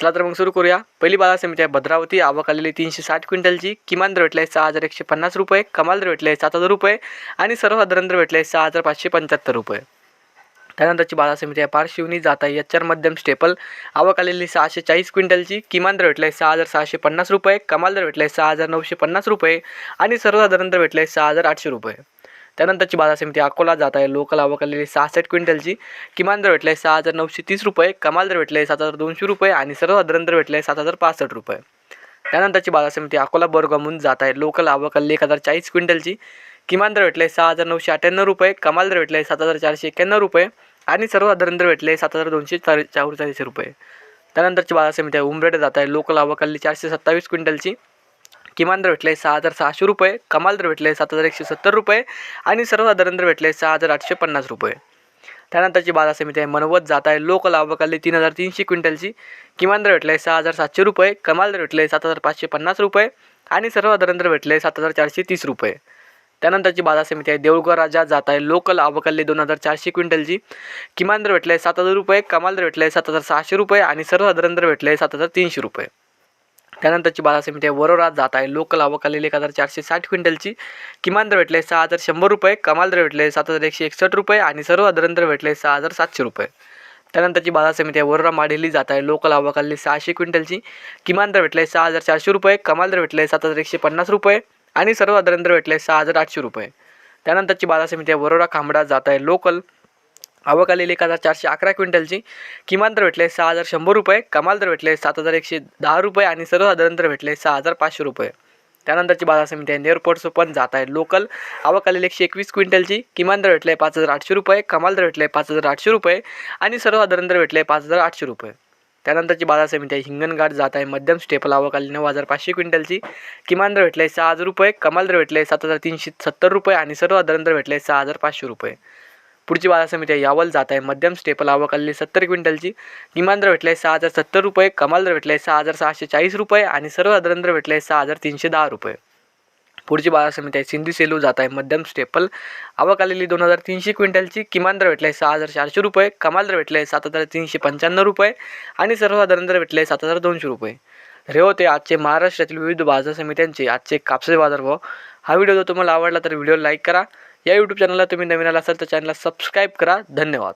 चला तर मग सुरू करूया. पहिली बाजार समिती आहे भद्रावती. आवक आलेली तीनशे साठ क्विंटलची. किमान दर भेटला आहे सहा हजार एकशे पन्नास रुपये. कमाल दर भेटला आहे सात हजार रुपये. आणि सर्वसाधारण दर भेटला आहे सहा हजार पाचशे पंच्याहत्तर रुपये. त्यानंतरची बाजार समिती आहे पारशिवनी. जात आहे एच मध्यम स्टेपल. आवक आलेली सहाशे चाळीस क्विंटलची. किमान दर भेटला आहे सहा हजार सहाशे पन्नास रुपये. कमाल दर भेटला आहे सहा हजार नऊशे पन्नास रुपये. आणि सर्वसाधारण दर भेटला आहे सहा हजार आठशे रुपये. त्यानंतरची बाजार समिती अकोला जात आहे. लोकल आवक आलेली सहासष्ट क्विंटलची. किमान दर भेटला आहे सहा हजार नऊशे तीस रुपये. कमाल दर भेटला आहे सात हजार दोनशे रुपये आणि सर्वसाधारण दर भेटला आहे सात हजार पासष्ट रुपये. त्यानंतरची बाजार समिती अकोला बोरगामून जात आहे. लोकल आवक आलेली एक हजार चाळीस क्विंटलची. किमान दर भेटले सहा हजार नऊशे अठ्ठ्याण्णव रुपये. कमाल दर भेटले सात हजार चारशे एक्क्याण्णव रुपये आणि सर्वसाधारण दर भेटले सात हजार दोनशे चार चौवेचाळीस रुपये. त्यानंतरची बाजार समिती आहे. उमरेड जात आहे. लोकल आवक आलेली चारशे सत्तावीस क्विंटलची. किमान दर भेटले सहा हजार सहाशे रुपये कमाल दर भेटले सात हजार एकशे सत्तर रुपये आणि सर्वसाधारण दर भेटले सहा हजार आठशे पन्नास रुपये. त्यानंतरची बाजार समिती आहे मनवत जात आहे लोकल आवक तीन हजार तीनशे क्विंटलची. किमान दर भेटले सहा हजार सातशे रुपये कमाल दर भेटले सात हजार पाचशे पन्नास रुपये आणि सर्वसाधारण दर भेटले सात हजार चारशे तीस रुपये. त्यानंतरची बाजार समिती आहे देऊळगाव राजा जात आहे लोकल आवकल्ले दोन हजार चारशे क्विंटलची. किमान दर भेटले सात हजार रुपये कमाल दर भेटले सात हजार सहाशे रुपये आणि सर्वसाधारण दर भेटले सात हजार तीनशे रुपये. त्यानंतरची बाजार समिती आहे. वरोरात जात आहे. लोकल आवक आलेली एक हजार चारशे साठ क्विंटलची. किमान दर भेटले सहा हजार शंभर रुपये. कमाल दर भेटले सात हजार एकशे एकसष्ट रुपये. आणि सर्वसाधारण दर भेटले सहा हजार सातशे रुपये. त्यानंतरची बाजार समिती आहे. वरोरा माढेली जात आहे. लोकल आवक आलेली सहाशे क्विंटलची. किमान दर भेटले सहा हजार चारशे रुपये. कमाल दर भेटले सात हजार एकशे पन्नास रुपये. आणि सर्वसाधारण दर भेटले सहा हजार आठशे रुपये. त्यानंतरची बाजार समिती आहे. वरोरा खांबडा जात आहे. लोकल आवक आलेली एक हजार चारशे अकरा क्विंटलची. किमान दर भेटले सहा हजार शंभर रुपये कमाल दर भेटले सात हजार एकशे दहा रुपये आणि सर्वसाधारण दर भेटले सहा हजार पाचशे रुपये. त्यानंतरची बाजार समिती आहे एअरपोर्ट्स पण जात आहे. लोकल आवक आलेली एकशे एकवीस क्विंटलची किमान दर भेटले पाच हजार आठशे रुपये कमाल दर भेटले पाच हजार आठशे रुपये आणि सर्वसाधारण दर भेटले पाच हजार आठशे रुपये. त्यानंतरची बाजार समिती आहे हिंगणघाट जात आहे. मध्यम स्टेपल आवक आली नऊ हजार पाचशे क्विंटलची किमान दर भेटले सहा हजार रुपये कमाल दर भेटले सात हजार तीनशे सत्तर रुपये आणि सर्वसाधारण दर भेटले सहा हजार पाचशे रुपये. पुढची बाजार समिती आहे. यावल जात आहे. मध्यम स्टेपल आवक आलेली सत्तर क्विंटलची. किमान दर आहे सहा हजार सत्तर रुपये. कमाल दर भेटले सहा हजार सहाशे चाळीस रुपये. आणि सर्वसाधारण दर भेटले सहा हजार तीनशे दहा रुपये. पुढची बाजार समिती आहे. सिंधी सेलू जात आहे. मध्यम स्टेपल आवक आलेली दोन हजार तीनशे क्विंटलची. किमान दर आहे सहा हजार चारशे रुपये. कमाल दर भेटले सात हजार तीनशे पंच्याण्णव रुपये. आणि सर्वसाधारण दर भेटले सात हजार दोनशे रुपये. हे होते आजचे महाराष्ट्रातील विविध बाजार समित्यांचे आजचे कापसाचे बाजारभाव. हा व्हिडिओ जर तुम्हाला आवडला तर व्हिडिओ लाईक करा. या यूट्यूब चॅनलला तुम्ही नवीन आला असाल तर चॅनलला सबस्क्राईब करा. धन्यवाद.